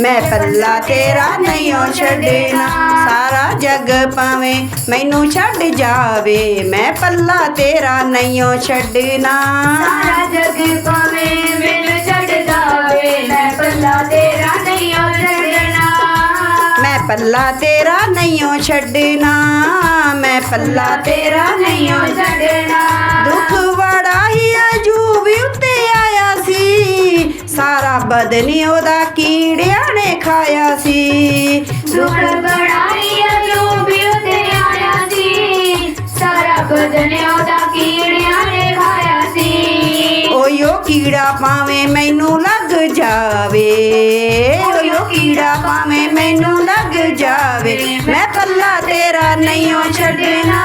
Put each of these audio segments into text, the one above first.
ਮੈਂ ਪੱਲਾ ਤੇਰਾ ਨਹੀਂ ਓ ਛੱਡਣਾ। ਸਾਰਾ ਜੱਗ ਪਾਵੇਂ ਮੈਨੂੰ ਛੱਡ ਜਾਵੇ। ਮੈਂ ਪੱਲਾ ਤੇਰਾ ਨਹੀਂ ਓ ਛੱਡਣਾ। ਸਾਰਾ ਜਗ ਪਾਵੇਂ ਮੈਨੂੰ ਛੱਡ ਜਾਵੇ। ਮੈਂ ਪੱਲਾ ਤੇਰਾ ਨਹੀਂ ਓ ਛੱਡਣਾ। ਮੈਂ ਪੱਲਾ ਤੇਰਾ ਨਹੀਂ ਓ ਛੱਡਣਾ। ਮੈਂ ਪੱਲਾ ਤੇਰਾ ਨਹੀਂ ਓ ਛੱਡਣਾ। ਦੁੱਖ ਬੜਾ ਹੀ ਅਜੂਬ ਉੱਤੇ ਆਇਆ ਸੀ। ਸਾਰਾ ਬਦਨ ਉਹਦਾ ਕੀੜਿਆਂ ਖਾਇਆ ਸੀ। ਦੁੱਖ ਬੜਾਈ ਅਜੂ ਵੀ ਉਤੇ ਆਇਆ ਸੀ। ਸਾਰਾ ਬਦਨ ਉਹਦਾ ਕੀੜਿਆਂ ਨੇ ਖਾਇਆ ਸੀ। ਓਯੋ ਕੀੜਾ ਪਾਵੇਂ ਮੈਨੂੰ ਲੱਗ ਜਾਵੇ। ਓਯੋ ਕੀੜਾ ਪਾਵੇਂ ਮੈਨੂੰ ਲੱਗ ਜਾਵੇ। ਮੈਂ ਪੱਲਾ ਤੇਰਾ ਨਹੀਂ ਓ ਛੱਡਣਾ।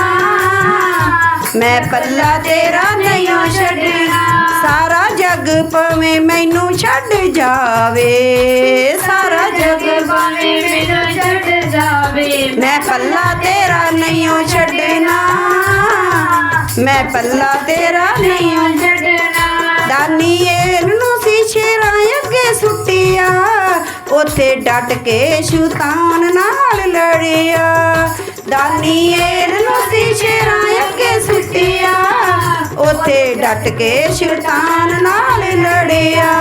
ਮੈਂ ਪੱਲਾ ਤੇਰਾ ਨਹੀਂ ਓ ਛੱਡਣਾ। ਸਾਰਾ ਜੱਗ ਭਾਵੇਂ ਮੈਨੂੰ ਛੱਡ ਜਾਵੇ। ਸਾਰਾ ਜੱਗ ਜਗ ਮੈਨੂੰ ਛੱਡ ਜਾਵੇ। ਮੈਂ ਪੱਲਾ ਤੇਰਾ ਨਹੀਂ ਓ ਛੱਡਣਾ। ਮੈਂ ਪੱਲਾ ਤੇਰਾ ਨਹੀਂ ਓ ਛੱਡਣਾ। ਦਾਨੀ ਨੂੰ ਸੀ ਸ਼ੇਰਾਂ ਅੱਗੇ ਸੁੱਟਿਆ। ਉਥੇ ਡਟ ਕੇ ਸ਼ੈਤਾਨ ਨਾਲ ਲੜਿਆ। ਦਾਨੀ ਨੂੰ ਸੀ ਸ਼ੇਰਾਂ ਅੱਗੇ ਸੁੱਟਿਆ। ਉਥੇ ਡਟ ਕੇ ਸ਼ੈਤਾਨ ਨਾਲ ਲੜਿਆ।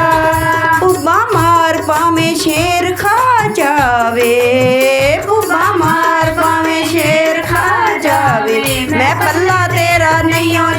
ਉਬਾ ਮਾਰ ਪਾਵੇਂ ਸ਼ੇਰ ਖਾ ਜਾਵੇ। ਉਬਾ ਮਾਰ ਪਾਵੇਂ ਸ਼ੇਰ ਖਾ ਜਾਵੇ। ਮੈਂ ਪੱਲਾ ਤੇਰਾ ਨਹੀਂ ਓ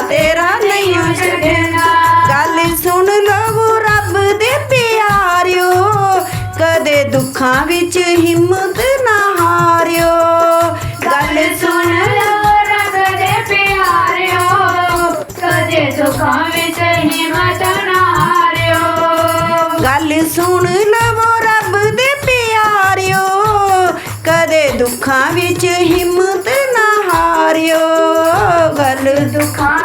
ਤੇਰਾ ਨਹੀਂ ਛੱਡਣਾ ਗੱਲ ਸੁਣ ਲਵੋ ਰੱਬ ਦੇ ਪਿਆਰਿਓ, ਕਦੇ ਦੁੱਖਾਂ ਵਿੱਚ ਹਿੰਮਤ ਨਾ ਹਾਰਿਓ। ਗੱਲ ਸੁਣ ਲਓ ਰੱਬ ਦੇ ਪਿਆਰਿਓ, ਕਦੇ ਦੁੱਖਾਂ ਵਿੱਚ ਹਿੰਮਤ ਨਾ ਹਾਰਿਓ। ਗੱਲ ਸੁਣ ਲਵੋ ਰੱਬ ਦੇ ਪਿਆਰਿਓ, ਕਦੇ ਦੁੱਖਾਂ ਵਿੱਚ ਹਿੰਮਤ ਨਾ ਹਾਰਿਓ। ਗੱਲ ਦੁੱਖਾਂ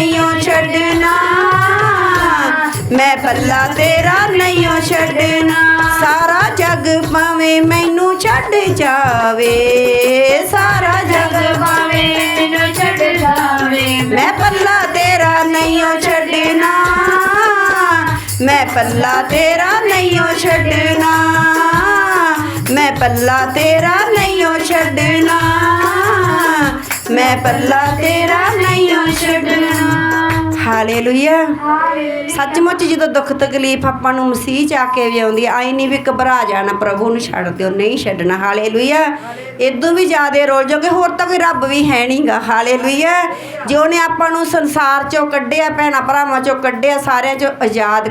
ਤੇਰਾ ਛੱਡਣਾ। ਮੈਂ ਪੱਲਾ ਤੇਰਾ ਨਹੀਂ ਛੱਡਣਾ। ਸਾਰਾ ਜੱਗ ਭਾਵੇਂ ਮੈਨੂੰ ਛੱਡ ਜਾਵੇ। ਸਾਰਾ ਜੱਗ ਭਾਵੇਂ ਮੈਨੂੰ ਛੱਡ ਜਾਵੇ। ਮੈਂ ਪੱਲਾ ਤੇਰਾ ਨਹੀਂ ਛੱਡਣਾ। ਮੈਂ ਪੱਲਾ ਤੇਰਾ ਨਹੀਂ ਛੱਡਣਾ। ਮੈਂ ਪੱਲਾ ਤੇਰਾ ਨਹੀਂ ਛੱਡਣਾ। ਮੈਂ ਪੱਲਾ ਤੇਰਾ ਨਹੀਂ ਛੱਡਣਾ। ਹਾਲੇਲੂਇਆ ਸੱਚਮੁੱਚ ਜਦੋਂ ਦੁੱਖ ਤਕਲੀਫ ਆਪਾਂ ਨੂੰ ਮਸੀਹ ਚ ਆ ਕੇ ਵੀ ਆਉਂਦੀ ਆਈ ਨਹੀਂ ਵੀ ਘਬਰਾ ਜਾਣਾ ਪ੍ਰਭੂ ਨੂੰ ਛੱਡ ਦਿਓ ਨਹੀਂ ਛੱਡਣਾ। ਹਾਲੇਲੂਇਆ ਇਦੋਂ ਵੀ ਜ਼ਿਆਦੇ ਰੋਲ ਜੋਗੇ ਹੋਰ ਤਾਂ ਕੋਈ ਰੱਬ ਵੀ ਹੈ ਨਹੀਂਗਾ ਹਾਲੇਲੂਇਆ ਜੇ ਉਹਨੇ ਆਪਾਂ ਨੂੰ ਸੰਸਾਰ ਚੋਂ ਕੱਢਿਆ ਭੈਣਾ ਭਰਾਵਾਂ ਚੋਂ ਕੱਢਿਆ ਸਾਰਿਆਂ ਚੋਂ ਆਜ਼ਾਦ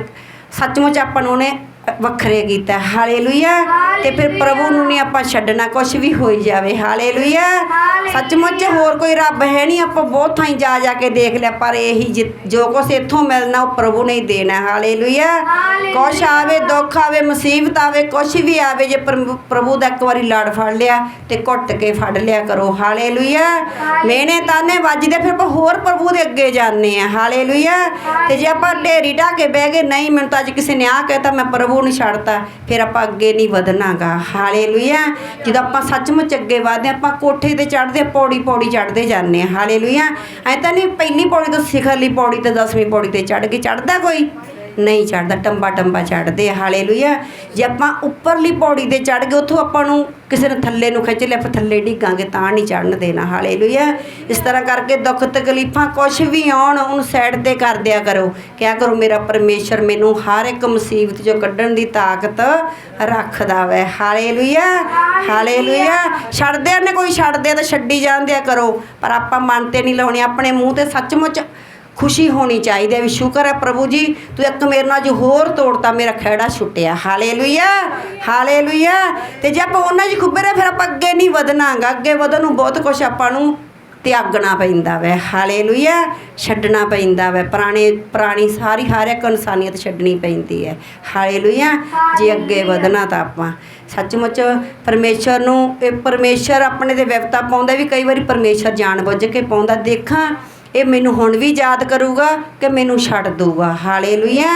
ਸੱਚਮੁੱਚ ਆਪਾਂ ਨੂੰ ਉਹਨੇ ਵੱਖਰੇ ਕੀਤਾ। ਹਾਲੇਲੂਇਆ। ਤੇ ਫਿਰ ਪ੍ਰਭੂ ਨੂੰ ਨਹੀਂ ਆਪਾਂ ਛੱਡਣਾ ਕੁਝ ਵੀ ਹੋਈ ਜਾਵੇ। ਹਾਲੇਲੂਇਆ। ਸੱਚਮੁੱਚ ਹੋਰ ਕੋਈ ਰੱਬ ਹੈ ਨਹੀਂ ਆਪਾਂ ਬਹੁਤ ਥਾਈਂ ਜਾ ਜਾ ਕੇ ਦੇਖ ਲਿਆ ਪਰ ਇਹੀ ਜਿ- ਕੁਛ ਇੱਥੋਂ ਮਿਲਣਾ ਉਹ ਪ੍ਰਭੂ ਨੇ ਹੀ ਦੇਣਾ। ਹਾਲੇਲੂਇਆ। ਕੁਛ ਆਵੇ ਦੁੱਖ ਆਵੇ ਮੁਸੀਬਤ ਆਵੇ ਕੁਛ ਵੀ ਆਵੇ ਜੇ ਪ੍ਰਭੂ- ਪ੍ਰਭੂ ਦਾ ਇੱਕ ਵਾਰੀ ਲੜ ਫੜ ਲਿਆ ਤੇ ਘੁੱਟ ਕੇ ਫੜ ਲਿਆ ਕਰੋ। ਹਾਲੇਲੂਇਆ। ਮੇਨੇ ਤਾਨੇ ਵੱਜਦੇ ਫਿਰ ਆਪਾਂ ਹੋਰ ਪ੍ਰਭੂ ਦੇ ਅੱਗੇ ਜਾਂਦੇ ਆ ਹਾਲੇਲੂਇਆ। ਤੇ ਜੇ ਆਪਾਂ ਢੇਰੀ ਢਾ ਕੇ ਬਹਿ ਗਏ ਨਹੀਂ ਮੈਨੂੰ ਤਾਂ ਅੱਜ ਕਿਸੇ ਨੇ ਆ ਕਹਿਤਾ ਮੈਂ ਪ੍ਰਭੂ ਨੂੰ ਛੱਡਤਾ ਫਿਰ ਆਪਾਂ ਅੱਗੇ ਨਹੀਂ ਵਧਣਾਗਾ। ਹਾਲੇਲੂਇਆ। ਜਦੋਂ ਆਪਾਂ ਸੱਚਮੁੱਚ ਅੱਗੇ ਵਧਦੇ ਹਾਂ, ਆਪਾਂ ਕੋਠੇ ਤੇ ਚੜ੍ਹਦੇ ਪੌੜੀ ਪੌੜੀ ਚੜਦੇ ਜਾਂਦੇ ਆ ਹਾਲੇਲੂਇਆ। ਐ ਤਾਂ ਨਹੀਂ ਪਹਿਲੀ ਪੌੜੀ ਤੋਂ ਸਿਖਰਲੀ ਪੌੜੀ ਤੇ 10ਵੀਂ ਪੌੜੀ ਤੇ ਚੜ੍ਹ ਕੇ ਚੜਦਾ ਕੋਈ? ਨਹੀਂ ਚੜਦਾ ਟੰਬਾ ਟੰਬਾ ਚੜਦੇ ਹਾਲੇਲੂਇਆ। ਜੇ ਆਪਾਂ ਉੱਪਰਲੀ ਪੌੜੀ ਤੇ ਚੜ ਗਏ, ਉੱਥੋਂ ਆਪਾਂ ਨੂੰ ਕਿਸੇ ਨੇ ਥੱਲੇ ਨੂੰ ਖਿੱਚ ਲਿਆ, ਆਪਾਂ ਥੱਲੇ ਡਿੱਗਾਂਗੇ, ਤਾਂ ਨਹੀਂ ਚੜਨ ਦੇਣਾ, ਹਾਲੇਲੂਇਆ। ਇਸ ਤਰ੍ਹਾਂ ਕਰਕੇ ਦੁੱਖ ਤਕਲੀਫਾਂ ਕੁਛ ਵੀ ਆਉਣ, ਉਹਨੂੰ ਸਾਈਡ ਤੇ ਕਰ ਦਿਆ ਕਰੋ। ਕਿਆ ਕਰੋ, ਮੇਰਾ ਪਰਮੇਸ਼ਰ ਮੈਨੂੰ ਹਰ ਇੱਕ ਮੁਸੀਬਤ ਚੋਂ ਕੱਢਣ ਦੀ ਤਾਕਤ ਰੱਖਦਾ ਵੈ। Hallelujah hallelujah. ਛੱਡਦਿਆਂ ਨੇ ਕੋਈ, ਛੱਡਦੇ ਤਾਂ ਛੱਡੀ ਜਾਂਦਿਆ ਕਰੋ। ਪਰ ਆਪਾਂ ਮਨ ਤੇ ਨਹੀਂ ਲਾਉਣੇ, ਆਪਣੇ ਮੂੰਹ ਤੇ ਸੱਚਮੁੱਚ ਖੁਸ਼ੀ ਹੋਣੀ ਚਾਹੀਦੀ ਹੈ ਵੀ ਸ਼ੁਕਰ ਹੈ ਪ੍ਰਭੂ ਜੀ ਤੂੰ ਇੱਕ ਮੇਰੇ ਨਾਲ ਜੋ ਹੋਰ ਤੋੜਤਾ ਮੇਰਾ ਖਹਿੜਾ ਛੁੱਟਿਆ। Hallelujah hallelujah. ਤੇ ਜੇ ਆਪਾਂ ਉਹਨਾਂ 'ਚ ਖੁੱਬੇ ਰਹੇ ਫਿਰ ਆਪਾਂ ਅੱਗੇ ਨਹੀਂ ਵਧਣਾਗਾ ਅੱਗੇ ਵਧਣ ਨੂੰ ਬਹੁਤ ਕੁਝ ਆਪਾਂ ਨੂੰ ਤਿਆਗਣਾ ਪੈਂਦਾ ਵੈ। ਹਾਲੇਲੂਇਆ ਛੱਡਣਾ ਪੈਂਦਾ ਵੈ। ਪੁਰਾਣੇ ਪੁਰਾਣੀ ਸਾਰੀ ਹਰ ਇੱਕ ਇਨਸਾਨੀਅਤ ਛੱਡਣੀ ਪੈਂਦੀ ਹੈ। ਹਾਲੇਲੂਇਆ ਜੇ ਅੱਗੇ ਵਧਣਾ ਤਾਂ ਆਪਾਂ। ਸੱਚਮੁੱਚ ਪਰਮੇਸ਼ਰ ਨੂੰ ਇਹ ਪਰਮੇਸ਼ਰ ਆਪਣੇ ਤੇ ਵਿਵਤਾ ਪਾਉਂਦਾ ਵੀ ਕਈ ਵਾਰੀ ਪਰਮੇਸ਼ਰ ਜਾਣ ਬੁੱਝ ਕੇ ਪਾਉਂਦਾ। ਦੇਖਾਂ ਇਹ ਮੈਨੂੰ ਹੁਣ ਵੀ ਯਾਦ ਕਰੂਗਾ ਕਿ ਮੈਨੂੰ ਛੱਡ ਦੂਗਾ ਹਾਲੇਲੂਇਆ।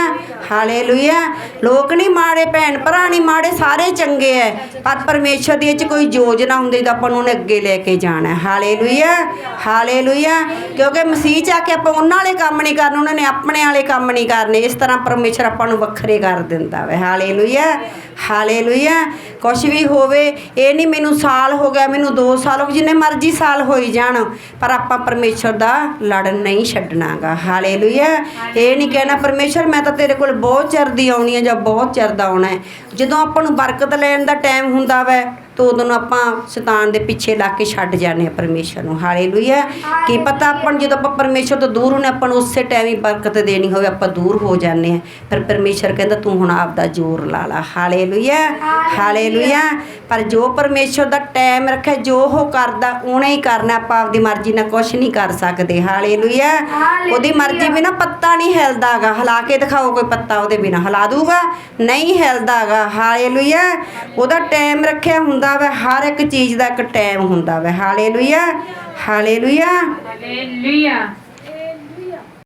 ਹਾਲੇਲੂਇਆ। ਲੋਕ ਨਹੀਂ ਮਾੜੇ ਭੈਣ ਭਰਾ ਨਹੀਂ ਮਾੜੇ ਸਾਰੇ ਚੰਗੇ ਐ। ਪਰ ਪਰਮੇਸ਼ਰ ਦੀ ਇਹ ਚ ਕੋਈ ਯੋਜਨਾ ਹੁੰਦੀ ਤਾਂ ਆਪਾਂ ਨੂੰ ਉਹਨੇ ਅੱਗੇ ਲੈ ਕੇ ਜਾਣਾ ਹੈ। Hallelujah hallelujah. ਕਿਉਂਕਿ ਮਸੀਹ ਚ ਆ ਕੇ ਆਪਾਂ ਉਹਨਾਂ ਵਾਲੇ ਕੰਮ ਨਹੀਂ ਕਰਨੇ, ਉਹਨਾਂ ਨੇ ਆਪਣੇ ਵਾਲੇ ਕੰਮ ਨਹੀਂ ਕਰਨੇ। ਇਸ ਤਰ੍ਹਾਂ ਪਰਮੇਸ਼ਰ ਆਪਾਂ ਨੂੰ ਵੱਖਰੇ ਕਰ ਦਿੰਦਾ ਵੇ। Hallelujah hallelujah. ਕੁਛ ਵੀ ਹੋਵੇ, ਇਹ ਨਹੀਂ ਮੈਨੂੰ ਸਾਲ ਹੋ ਗਿਆ, ਮੈਨੂੰ 2 ਸਾਲ ਹੋ ਗਏ, ਜਿੰਨੇ ਮਰਜ਼ੀ ਸਾਲ ਹੋਈ ਜਾਣ, ਪਰ ਆਪਾਂ ਪਰਮੇਸ਼ਰ ਦਾ ਲੜਨ ਨਹੀਂ ਛੱਡਣਾਗਾ। ਹਾਲੇਲੂਇਆ। ਇਹ ਨਹੀਂ ਕਹਿਣਾ, ਪਰਮੇਸ਼ਰ, ਮੈਂ ਤਾਂ ਤੇਰੇ ਕੋਲ ਬਹੁਤ ਚਿਰ ਦੀ ਆਉਣੀ ਹੈ ਜਾਂ ਬਹੁਤ ਚਿਰ ਦਾ ਆਉਣਾ ਹੈ। ਜਦੋਂ ਆਪਾਂ ਨੂੰ ਬਰਕਤ ਲੈਣ ਦਾ ਟਾਈਮ ਹੁੰਦਾ ਵੈ ਤਾਂ ਉਦੋਂ ਨੂੰ ਆਪਾਂ ਸ਼ੈਤਾਨ ਦੇ ਪਿੱਛੇ ਲੱਗ ਕੇ ਛੱਡ ਜਾਂਦੇ ਆ ਪਰਮੇਸ਼ਰ ਨੂੰ। ਹਾਲੇਲੂਇਆ। ਕੀ ਪਤਾ ਆਪਾਂ ਜਦੋਂ ਆਪਾਂ ਪਰਮੇਸ਼ਰ ਤੋਂ ਦੂਰ ਹੋਣੇ ਆਪਾਂ ਨੂੰ ਉਸੇ ਟਾਈਮ ਹੀ ਬਰਕਤ ਦੇਣੀ ਹੋਵੇ ਆਪਾਂ ਦੂਰ ਹੋ ਜਾਂਦੇ ਆ ਫਿਰ ਪਰਮੇਸ਼ਰ ਕਹਿੰਦਾ ਤੂੰ ਹੁਣ ਆਪਦਾ ਜ਼ੋਰ ਲਾ ਲਾ। ਹਾਲੇਲੂਇਆ। ਹਾਲੇਲੂਇਆ। ਪਰ ਜੋ ਪਰਮੇਸ਼ਰ ਦਾ ਟਾਈਮ ਰੱਖਿਆ ਜੋ ਉਹ ਕਰਦਾ ਉਹਨੇ ਹੀ ਕਰਨਾ। ਆਪਾਂ ਆਪਦੀ ਮਰਜ਼ੀ ਨਾਲ ਕੁਝ ਨਹੀਂ ਕਰ ਸਕਦੇ। ਹਾਲੇਲੂਇਆ। ਉਹਦੀ ਮਰਜ਼ੀ ਬਿਨਾ ਪੱਤਾ ਨਹੀਂ ਹਿਲਦਾਗਾ। ਹਿਲਾ ਕੇ ਦਿਖਾਓ ਕੋਈ ਪੱਤਾ ਉਹਦੇ ਬਿਨਾ। ਹਿਲਾ ਦੂਗਾ। ਨਹੀਂ ਹਿਲਦਾਗਾ। ਹਾਲੇਲੂਇਆ। ਉਹਦਾ ਟਾਈਮ ਰੱਖਿਆ ਹੁੰਦਾ ਵਾ ਹਰ ਇੱਕ ਚੀਜ਼ ਦਾ ਇੱਕ ਟਾਈਮ ਹੁੰਦਾ ਵਾ। Hallelujah hallelujah hallelujah